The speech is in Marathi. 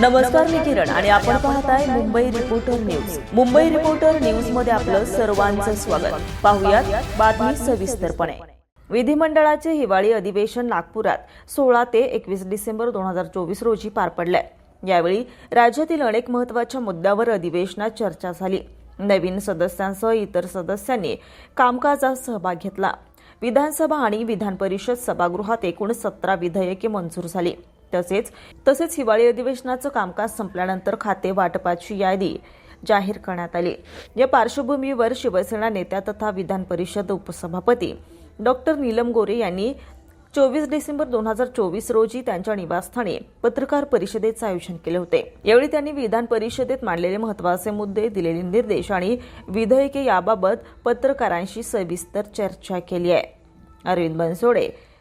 नमस्कार मी किरण आणि आपण पाहताय Mumbai reporter news Mumbai reporter न्यूजमध्ये आपलं सर्वांचं स्वागत. पाहुयात बातमी सविस्तरपणे. विधिमंडळाचे हिवाळी अधिवेशन नागपुरात सोळा ते एकवीस डिसेंबर दोन हजार चोवीस रोजी पार पडले यावेळी राज्यातील अनेक महत्त्वाच्या मुद्द्यावर अधिवेशनात चर्चा झाली. नवीन सदस्यांसह इतर सदस्यांनी कामकाजात सहभाग घेतला. विधानसभा आणि विधान परिषद सभागृहात एकूण सतरा विधेयके मंजूर झाली. तसेच तसेच हिवाळी अधिवेशनाचं कामकाज संपल्यानंतर खाते वाटपाची यादी जाहीर करण्यात आली. या पार्श्वभूमीवर शिवसेना नेत्या तथा विधान परिषद उपसभापती डॉक्टर नीलम गोरे यांनी चोवीस डिसेंबर दोन हजार चोवीस रोजी त्यांच्या निवासस्थानी पत्रकार परिषदेचं आयोजन केले होते. यावेळी त्यांनी विधान परिषदेत मांडलेले महत्त्वाचे मुद्दे दिलेले निर्देश आणि विधेयके याबाबत पत्रकारांशी सविस्तर चर्चा केली आहे. Arvind Bansode